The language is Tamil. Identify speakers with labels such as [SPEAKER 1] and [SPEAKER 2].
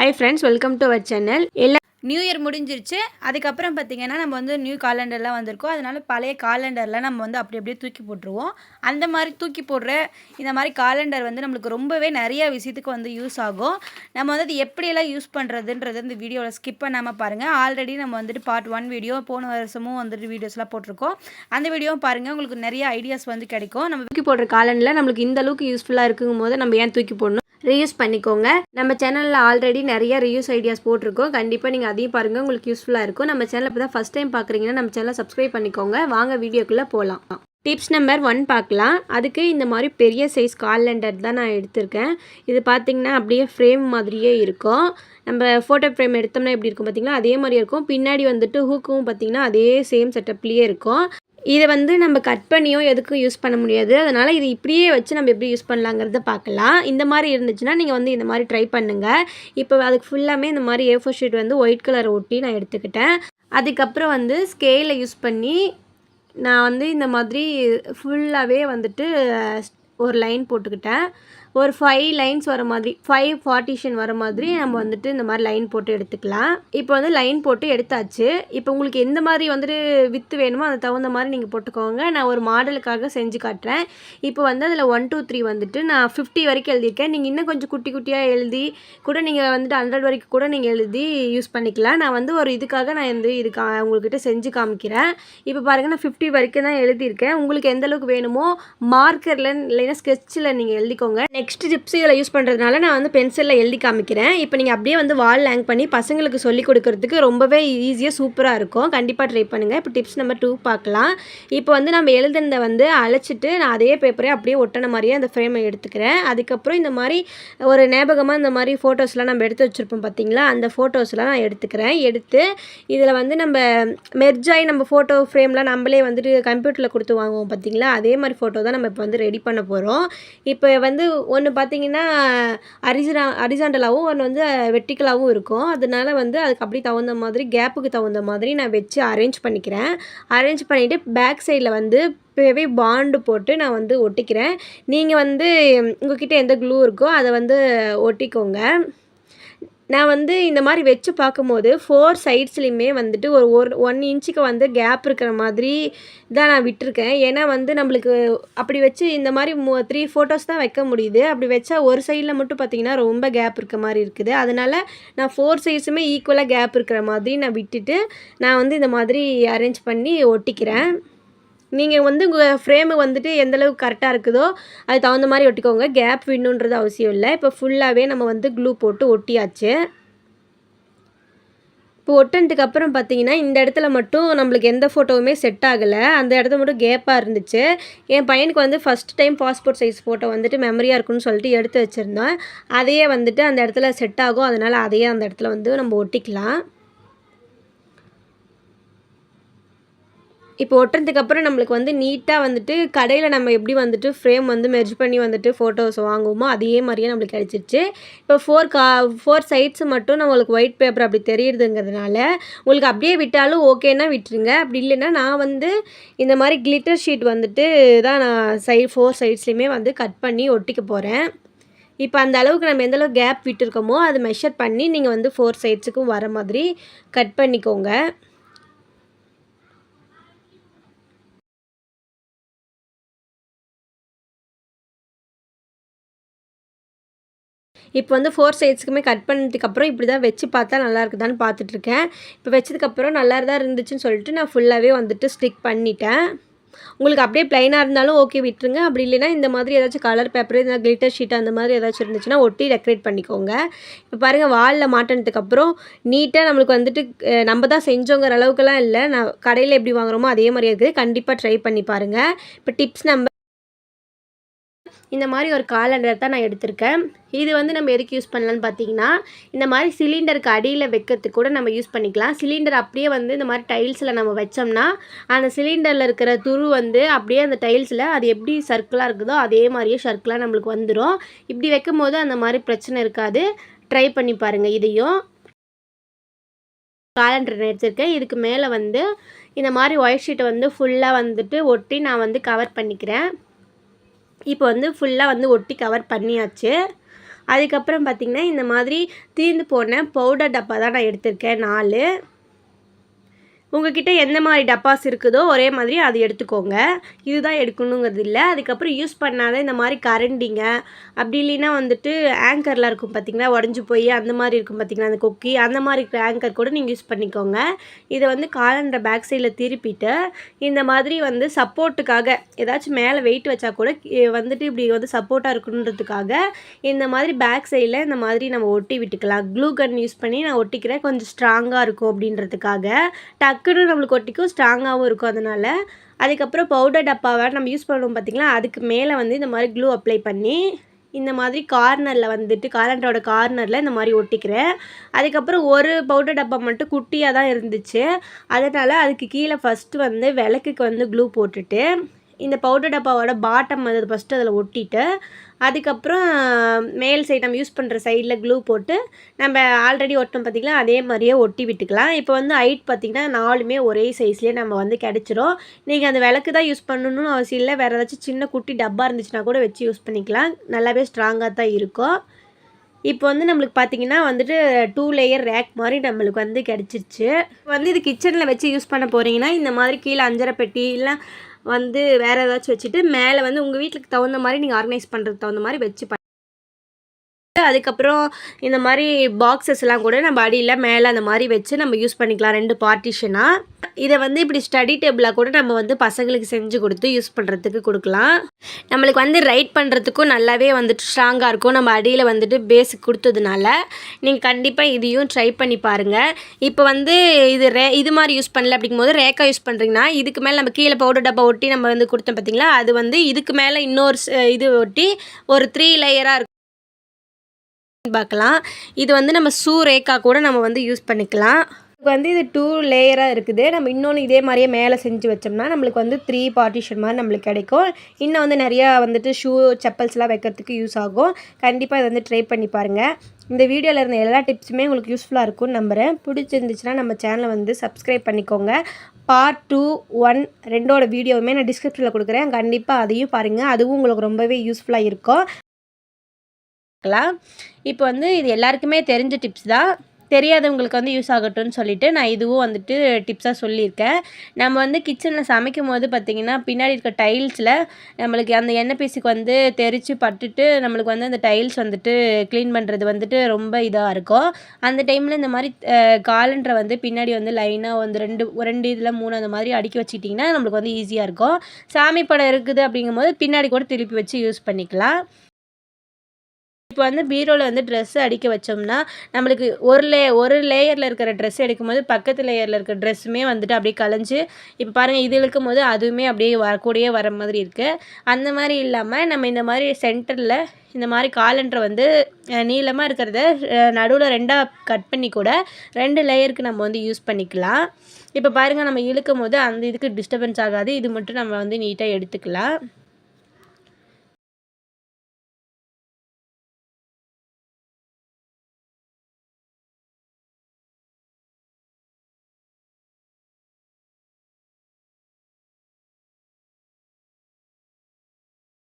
[SPEAKER 1] Hi friends welcome to our channel எல்லா
[SPEAKER 2] நியூ இயர் முடிஞ்சிருச்சு. அதுக்கப்புறம் பார்த்தீங்கன்னா நம்ம வந்து நியூ காலண்டர்லாம் வந்திருக்கோம். அதனால பழைய காலண்டரில் நம்ம வந்து அப்படி அப்படியே தூக்கி போட்டுருவோம். அந்த மாதிரி தூக்கி போடுற இந்த மாதிரி காலண்டர் வந்து நம்மளுக்கு ரொம்பவே நிறைய விஷயத்துக்கு வந்து யூஸ் ஆகும். நம்ம வந்து அது எப்படியெல்லாம் யூஸ் பண்ணுறதுன்றது இந்த வீடியோவில் ஸ்கிப் பண்ணாமல் பாருங்கள் ஆல்ரெடி நம்ம வந்துட்டு பார்ட் ஒன் வீடியோ போன வருஷமும் வந்துட்டு வீடியோஸ்லாம் போட்டிருக்கோம். அந்த வீடியோவும் பாருங்கள் உங்களுக்கு நிறைய ஐடியாஸ் வந்து கிடைக்கும். நம்ம
[SPEAKER 1] தூக்கி போடுற காலண்டரில் நம்மளுக்கு இந்த அளவுக்கு யூஸ்ஃபுல்லாக இருக்குங்கும் போது நம்ம ஏன் தூக்கி போடணும்? ரீயூஸ் பண்ணிக்கோங்க. நம்ம சேனலில் ஆல்ரெடி நிறைய ரியூஸ் ஐடியாஸ் போட்டிருக்கோம். கண்டிப்பாக நீங்கள் அதையும் பாருங்கள் உங்களுக்கு யூஸ்ஃபுல்லாக இருக்கும். நம்ம சேனல் இப்போ தான் ஃபஸ்ட் டைம் பார்க்குறீங்கன்னா நம்ம சேனலை சப்ஸ்கிரைப் பண்ணிக்கோங்க. வாங்க வீடியோக்குள்ளே போகலாம் டிப்ஸ் நம்பர் ஒன் பார்க்கலாம். அதுக்கு இந்த மாதிரி பெரிய சைஸ் காலண்டர் தான் நான் எடுத்திருக்கேன். இது பார்த்திங்கன்னா அப்படியே ஃப்ரேம் மாதிரியே இருக்கும். நம்ம ஃபோட்டோ ஃப்ரேம் எடுத்தோம்னா எப்படி இருக்கும் பார்த்திங்கன்னா அதே மாதிரி இருக்கும். பின்னாடி வந்துட்டு ஹூக்கும் பார்த்திங்கன்னா அதே சேம் செட்டப்லேயே இருக்கும். இதை வந்து நம்ம கட் பண்ணியும் எதுக்கும் யூஸ் பண்ண முடியாது? அதனால் இது இப்படியே வச்சு நம்ம எப்படி யூஸ் பண்ணலாங்கிறத பார்க்கலாம். இந்த மாதிரி இருந்துச்சுன்னா நீங்கள் வந்து இந்த மாதிரி ட்ரை பண்ணுங்கள் இப்போ அதுக்கு ஃபுல்லாமே இந்த மாதிரி ஏ ஃபோர் ஷீட் வந்து ஒயிட் கலர் ஒட்டி நான் எடுத்துக்கிட்டேன். அதுக்கப்புறம் வந்து ஸ்கேலை யூஸ் பண்ணி நான் வந்து இந்த மாதிரி ஃபுல்லாகவே வந்துட்டு ஒரு லைன் போட்டுக்கிட்டேன். ஒரு ஃபைவ் லைன்ஸ் வர மாதிரி ஃபைவ் பார்ட்டிஷன் வர மாதிரி நம்ம வந்துட்டு இந்த மாதிரி லைன் போட்டு எடுத்துக்கலாம். இப்போ வந்து லைன் போட்டு எடுத்தாச்சு. இப்போ உங்களுக்கு எந்த மாதிரி வந்துட்டு வித்து வேணுமோ அதுக்கு தகுந்த மாதிரி நீங்கள் போட்டுக்கோங்க. நான் ஒரு மாடலுக்காக செஞ்சு காட்டுறேன். இப்போ வந்து அதில் ஒன் டூ த்ரீ வந்துட்டு நான் ஃபிஃப்டி வரைக்கும் எழுதியிருக்கேன். நீங்கள் இன்னும் கொஞ்சம் குட்டி குட்டியாக எழுதி கூட நீங்கள் வந்துட்டு ஹண்ட்ரட் வரைக்கும் கூட நீங்கள் எழுதி யூஸ் பண்ணிக்கலாம். நான் வந்து ஒரு இதுக்காக நான் வந்து இதுக்கா உங்கள்கிட்ட செஞ்சு காமிக்கிறேன். இப்போ பாருங்கள் நான் ஃபிஃப்டி வரைக்கும் தான் எழுதியிருக்கேன். உங்களுக்கு எந்த அளவுக்கு வேணுமோ மார்க்கரில் இல்லைன்னா ஸ்கெட்சில் நீங்கள் எழுதிக்கோங்க. நெக்ஸ்ட் டிப்ஸ் இதில் யூஸ் பண்ணுறதுனால நான் வந்து பென்சிலில் எழுதி காமிக்கிறேன். இப்போ நீங்கள் அப்படியே வந்து வால் லேங் பண்ணி பசங்களுக்கு சொல்லி கொடுக்கறதுக்கு ரொம்பவே ஈஸியாக சூப்பராக இருக்கும். கண்டிப்பாக ட்ரை பண்ணுங்கள் இப்போ டிப்ஸ் நம்பர் டூ பார்க்கலாம். இப்போ வந்து நம்ம எழுதுனதை வந்து அழைச்சிட்டு நான் அதே பேப்பரே அப்படியே ஒட்டின மாதிரியே அந்த ஃப்ரேமை எடுத்துக்கிறேன். அதுக்கப்புறம் இந்த மாதிரி ஒரு ஞாபகமாக இந்த மாதிரி ஃபோட்டோஸ்லாம் நம்ம எடுத்து வச்சுருப்போம் பார்த்தீங்களா? அந்த ஃபோட்டோஸ்லாம் நான் எடுத்துக்கிறேன். எடுத்து இதில் வந்து நம்ம மெர்ஜாய் நம்ம ஃபோட்டோ ஃப்ரேம்லாம் நம்மளே வந்துட்டு கம்ப்யூட்டரில் கொடுத்து வாங்குவோம் பார்த்தீங்களா? அதே மாதிரி ஃபோட்டோ தான் நம்ம இப்போ வந்து ரெடி பண்ண போகிறோம். இப்போ வந்து ஒன்று பார்த்தீங்கன்னா அரிஜினா அரிசாண்டலாகவும் ஒன்று வந்து வெட்டிக்கலாகவும் இருக்கும். அதனால வந்து அதுக்கு அப்படி தகுந்த மாதிரி கேப்புக்கு தகுந்த மாதிரி நான் வச்சு அரேஞ்ச் பண்ணிக்கிறேன். அரேஞ்ச் பண்ணிவிட்டு பேக் சைடில் வந்து இப்போவே பாண்டு போட்டு நான் வந்து ஒட்டிக்கிறேன். நீங்கள் வந்து உங்ககிட்ட எந்த க்ளூ இருக்கோ அதை வந்து ஒட்டிக்கோங்க. நான் வந்து இந்த மாதிரி வச்சு பார்க்கும்போது ஃபோர் சைட்ஸ்லையுமே வந்துட்டு ஒரு ஒரு ஒன் இன்ச்சுக்கு வந்து கேப் இருக்கிற மாதிரி தான் நான் விட்டுருக்கேன். ஏன்னா வந்து நம்மளுக்கு அப்படி வச்சு இந்த மாதிரி மூ த்ரீ ஃபோட்டோஸ் தான் வைக்க முடியுது. அப்படி வச்சா ஒரு சைடில் மட்டும் பார்த்திங்கன்னா ரொம்ப கேப் இருக்க மாதிரி இருக்குது. அதனால் நான் ஃபோர் சைட்ஸுமே ஈக்குவலாக கேப் இருக்கிற மாதிரி நான் விட்டுட்டு நான் வந்து இந்த மாதிரி அரேஞ்ச் பண்ணி ஒட்டிக்கிறேன். நீங்கள் வந்து உங்கள் ஃப்ரேமு வந்துட்டு எந்தளவுக்கு கரெக்டாக இருக்குதோ அது தகுந்த மாதிரி ஒட்டிக்கோங்க. கேப் விடணுன்றது அவசியம் இல்லை. இப்போ ஃபுல்லாகவே நம்ம வந்து க்ளூ போட்டு ஒட்டியாச்சு. இப்போ ஒட்டினதுக்கு அப்புறம் பார்த்தீங்கன்னா இந்த இடத்துல மட்டும் நம்மளுக்கு எந்த ஃபோட்டோவுமே செட் ஆகலை. அந்த இடத்துல மட்டும் கேப்பாக இருந்துச்சு. என் பையனுக்கு வந்து first time passport size photo வந்துட்டு மெமரியாக இருக்குன்னு சொல்லிட்டு எடுத்து வச்சுருந்தோம். அதையே வந்துட்டு அந்த இடத்துல செட் ஆகும். அதனால் அதையே அந்த இடத்துல வந்து நம்ம ஒட்டிக்கலாம். இப்போ ஒட்டுறதுக்கப்புறம் நம்மளுக்கு வந்து நீட்டாக வந்துட்டு கடையில் நம்ம எப்படி வந்துட்டு ஃப்ரேம் வந்து மெர்ஜ் பண்ணி வந்துட்டு ஃபோட்டோஸ் வாங்குவோமோ அதே மாதிரியே நம்மளுக்கு கிடச்சிருச்சு. இப்போ ஃபோர் கா ஃபோர் சைட்ஸ் மட்டும் நம்மளுக்கு ஒயிட் பேப்பர் அப்படி தெரியுதுங்கிறதுனால உங்களுக்கு அப்படியே விட்டாலும் ஓகேன்னா விட்டுருங்க. அப்படி இல்லைன்னா நான் வந்து இந்த மாதிரி கிளிட்டர் ஷீட் வந்துட்டு தான் நான் சை ஃபோர் சைட்ஸ்லையுமே வந்து கட் பண்ணி ஒட்டிக்க போகிறேன் இப்போ அந்த அளவுக்கு நம்ம எந்த அளவுக்கு கேப் விட்டுருக்கோமோ அதை மெஷர் பண்ணி நீங்கள் வந்து ஃபோர் சைட்ஸுக்கும் வர மாதிரி கட் பண்ணிக்கோங்க. இப்போ வந்து ஃபோர் சைட்ஸுக்குமே கட் பண்ணதுக்கப்புறம் இப்படி தான் வச்சு பார்த்தா நல்லா இருக்குதான்னு பார்த்துட்ருக்கேன். இப்போ வச்சதுக்கப்புறம் நல்லா தான் இருந்துச்சுன்னு சொல்லிட்டு நான் ஃபுல்லாகவே வந்துட்டு ஸ்டிக் பண்ணிட்டேன். உங்களுக்கு அப்படியே ப்ளைனாக இருந்தாலும் ஓகே விட்டுருங்க. அப்படி இல்லைனா இந்த மாதிரி ஏதாச்சும் கலர் பேப்பர் இல்லை கிளிட்டர் ஷீட் அந்த மாதிரி ஏதாச்சும் இருந்துச்சுன்னா ஒட்டி டெக்கரேட் பண்ணிக்கோங்க. இப்போ பாருங்கள் வாலில் மாட்டினதுக்கப்புறம் நீட்டாக நம்மளுக்கு வந்துட்டு நம்ம தான் செஞ்சோங்கிற அளவுக்குலாம் இல்லை. நான் கடையில் எப்படி வாங்குறோமோ அதே மாதிரி இருக்குது. கண்டிப்பாக ட்ரை பண்ணி பாருங்கள் இப்போ டிப்ஸ் நம்ம இந்த மாதிரி ஒரு காலண்டர் தான் நான் எடுத்திருக்கேன். இது வந்து நம்ம எதுக்கு யூஸ் பண்ணலான்னு பார்த்தீங்கன்னா இந்த மாதிரி சிலிண்டருக்கு அடியில் வைக்கிறதுக்கு கூட நம்ம யூஸ் பண்ணிக்கலாம். சிலிண்டர் அப்படியே வந்து இந்த மாதிரி டைல்ஸில் நம்ம வச்சோம்னா அந்த சிலிண்டரில் இருக்கிற துரு வந்து அப்படியே அந்த டைல்ஸில் அது எப்படி சர்க்கிளாக இருக்குதோ அதே மாதிரியே சர்க்கிளாக நம்மளுக்கு வந்துடும் இப்படி வைக்கும் போது அந்த மாதிரி பிரச்சனை இருக்காது. ட்ரை பண்ணி பாருங்கள் இதையும். காலண்டர் எடுத்திருக்கேன். இதுக்கு மேலே வந்து இந்த மாதிரி ஒயிட் ஷீட்டை வந்து ஃபுல்லாக வந்துட்டு ஒட்டி நான் வந்து கவர் பண்ணிக்கிறேன். இப்போ வந்து ஃபுல்லாக வந்து ஒட்டி கவர் பண்ணியாச்சு. அதுக்கப்புறம் பார்த்திங்கன்னா இந்த மாதிரி தீர்ந்து போன பவுடர் டப்பா தான் நான் எடுத்திருக்கேன் நாலு. உங்ககிட்ட எந்த மாதிரி டப்பாஸ் இருக்குதோ ஒரே மாதிரி அது எடுத்துக்கோங்க. இதுதான் எடுக்கணுங்கிறது இல்லை அதுக்கப்புறம் யூஸ் பண்ணாத இந்த மாதிரி கரண்டிங்க. அப்படி இல்லைன்னா வந்துட்டு ஆங்கர்லாம் இருக்கும் பார்த்திங்களா? உடஞ்சி போய் அந்த மாதிரி இருக்கும் பார்த்திங்களா? அந்த கொக்கி அந்த மாதிரி இருக்கிற ஆங்கர் கூட நீங்கள் யூஸ் பண்ணிக்கோங்க. இதை வந்து காலண்டர் பேக் சைடில் திருப்பிட்டு இந்த மாதிரி வந்து சப்போர்ட்டுக்காக ஏதாச்சும் மேலே வெயிட் வச்சா கூட வந்துட்டு இப்படி வந்து சப்போர்ட்டாக இருக்கணுன்றதுக்காக இந்த மாதிரி பேக் சைடில் இந்த மாதிரி நம்ம ஒட்டி விட்டுக்கலாம். க்ளூ கன் யூஸ் பண்ணி நான் ஒட்டிக்கிறேன். கொஞ்சம் ஸ்ட்ராங்காக இருக்கும் அப்படின்றதுக்காக. டக்குன்னு நம்மளுக்கு ஒட்டிக்கும் ஸ்ட்ராங்காகவும் இருக்கும் அதனால். அதுக்கப்புறம் பவுடர் டப்பாவை நம்ம யூஸ் பண்ணுவோம் பார்த்திங்களா அதுக்கு மேலே வந்து இந்த மாதிரி க்ளூ அப்ளை பண்ணி இந்த மாதிரி கார்னரில் வந்துட்டு காலண்டரோட கார்னரில் இந்த மாதிரி ஒட்டிக்கிறேன். அதுக்கப்புறம் ஒரு பவுடர் டப்பா மட்டும் குட்டியாக தான் இருந்துச்சு. அதனால் அதுக்கு கீழே ஃபஸ்ட்டு வந்து விளக்குக்கு வந்து க்ளூ போட்டுட்டு இந்த பவுடர் டப்பாவோட பாட்டம் அது ஃபஸ்ட்டு அதில் ஒட்டிட்டு அதுக்கப்புறம் மேல் சைடு நம்ம யூஸ் பண்ணுற சைடில் க்ளூ போட்டு நம்ம ஆல்ரெடி ஒட்டணும் பார்த்திங்களா அதே மாதிரியே ஒட்டி விட்டுக்கலாம். இப்போ வந்து ஹைட் பார்த்திங்கன்னா நாலுமே ஒரே சைஸ்லேயே நம்ம வந்து கிடச்சிரும். நீங்கள் அந்த விளக்கு தான் யூஸ் பண்ணணும்னு அவசியம் இல்லை. வேறு ஏதாச்சும் சின்ன குட்டி டப்பா இருந்துச்சுன்னா கூட வச்சு யூஸ் பண்ணிக்கலாம். நல்லாவே ஸ்ட்ராங்காக தான் இருக்கும். இப்போ வந்து நம்மளுக்கு பார்த்தீங்கன்னா வந்துட்டு டூ லேயர் ரேக் மாதிரி நம்மளுக்கு வந்து கிடச்சிருச்சு. வந்து இது கிச்சனில் வச்சு யூஸ் பண்ண போகிறீங்கன்னா இந்த மாதிரி கீழே அஞ்சரை பெட்டி இல்லை வந்து வேறு ஏதாச்சும் வச்சுட்டு மேலே வந்து உங்கள் வீட்டுக்கு தகுந்த மாதிரி நீங்கள் ஆர்கனைஸ் பண்ணுறதுக்கு தகுந்த மாதிரி வச்சு அதுக்கப்புறம் இந்த மாதிரி பாக்ஸஸ்லாம் கூட நம்ம அடியில் மேலே அந்த மாதிரி வச்சு நம்ம யூஸ் பண்ணிக்கலாம் ரெண்டு பார்ட்டிஷனாக இதை வந்து இப்படி ஸ்டடி டேபிளாக கூட நம்ம வந்து பசங்களுக்கு செஞ்சு கொடுத்து யூஸ் பண்ணுறதுக்கு கொடுக்கலாம். நம்மளுக்கு வந்து ரைட் பண்ணுறதுக்கும் நல்லாவே வந்துட்டு ஸ்ட்ராங்காக இருக்கும். நம்ம அடியில் வந்துட்டு பேஸுக்கு கொடுத்ததுனால நீங்கள் கண்டிப்பாக இதையும் ட்ரை பண்ணி பாருங்கள் இப்போ வந்து இது ரே இது மாதிரி யூஸ் பண்ணல அப்படிங்கும்போது ரேக்கா யூஸ் பண்ணுறீங்கன்னா இதுக்கு மேலே நம்ம கீழே பவுடர் டப்பா ஒட்டி நம்ம வந்து கொடுத்தோம் பார்த்தீங்களா அது வந்து இதுக்கு மேலே இன்னொரு இது ஒட்டி ஒரு த்ரீ லேயராக இருக்கும் பார்க்கலாம். இது வந்து நம்ம சூ ரேக்கா கூட நம்ம வந்து யூஸ் பண்ணிக்கலாம். இதுக்கு வந்து இது டூ லேயராக இருக்குது. நம்ம இன்னொன்று இதே மாதிரியே மேலே செஞ்சு வச்சோம்னா நம்மளுக்கு வந்து த்ரீ பார்ட்டிஷன் மாதிரி நம்மளுக்கு கிடைக்கும். இன்னும் வந்து நிறையா வந்துட்டு ஷூ செப்பல்ஸ்லாம் வைக்கிறதுக்கு யூஸ் ஆகும். கண்டிப்பாக இதை வந்து ட்ரை பண்ணி பாருங்கள் இந்த வீடியோவில் இருந்த எல்லா டிப்ஸுமே உங்களுக்கு யூஸ்ஃபுல்லாக இருக்கும்னு நம்புகிறேன் பிடிச்சிருந்துச்சுன்னா நம்ம சேனலை வந்து சப்ஸ்கிரைப் பண்ணிக்கோங்க. பார்ட் டூ ஒன் ரெண்டோட வீடியோவுமே நான் டிஸ்கிரிப்ஷனில் கொடுக்குறேன். கண்டிப்பாக அதையும் பாருங்கள் அதுவும் உங்களுக்கு ரொம்பவே யூஸ்ஃபுல்லாக இருக்கும். பார்க்கலாம். இப்போ வந்து இது எல்லாருக்குமே தெரிஞ்ச டிப்ஸ் தான். தெரியாதவங்களுக்கு வந்து யூஸ் ஆகட்டும்னு சொல்லிட்டு நான் இதுவும் வந்துட்டு டிப்ஸாக சொல்லியிருக்கேன். நம்ம வந்து கிச்சனில் சமைக்கும் போது பார்த்திங்கன்னா பின்னாடி இருக்க டைல்ஸில் நம்மளுக்கு அந்த எண்ணெய் பீஸுக்கு வந்து தெரித்து பட்டுட்டு நம்மளுக்கு வந்து அந்த டைல்ஸ் வந்துட்டு க்ளீன் பண்ணுறது வந்துட்டு ரொம்ப இதாக இருக்கும். அந்த டைமில் இந்த மாதிரி காலண்டரை வந்து பின்னாடி வந்து லைனாக வந்து ரெண்டு ரெண்டு இதில் மூணு அந்த மாதிரி அடுக்கி வச்சுக்கிட்டிங்கன்னா நம்மளுக்கு வந்து ஈஸியாக இருக்கும். சாமி படம் இருக்குது அப்படிங்கும்போது பின்னாடி கூட திருப்பி வச்சு யூஸ் பண்ணிக்கலாம். இப்போ வந்து பீரோவில் வந்து ட்ரெஸ்ஸு அடிக்க வச்சோம்னா நம்மளுக்கு ஒரு லே ஒரு லேயரில் இருக்கிற ட்ரெஸ் எடுக்கும்போது பக்கத்து லேயரில் இருக்கிற ட்ரெஸ்ஸுமே வந்துட்டு அப்படியே கலைஞ்சு இப்போ பாருங்கள் இது இழுக்கும் போது அதுவுமே அப்படியே வரக்கூடிய வர மாதிரி இருக்குது அந்த மாதிரி இல்லாமல் நம்ம இந்த மாதிரி சென்டரில் இந்த மாதிரி காலண்டரை வந்து நீளமாக இருக்கிறத நடுவில் ரெண்டாக கட் பண்ணி கூட ரெண்டு லேயருக்கு நம்ம வந்து யூஸ் பண்ணிக்கலாம். இப்போ பாருங்கள் நம்ம இழுக்கும் போது அந்த இதுக்கு டிஸ்டர்பன்ஸ் ஆகாது. இது மட்டும் நம்ம வந்து நீட்டாக எடுத்துக்கலாம்.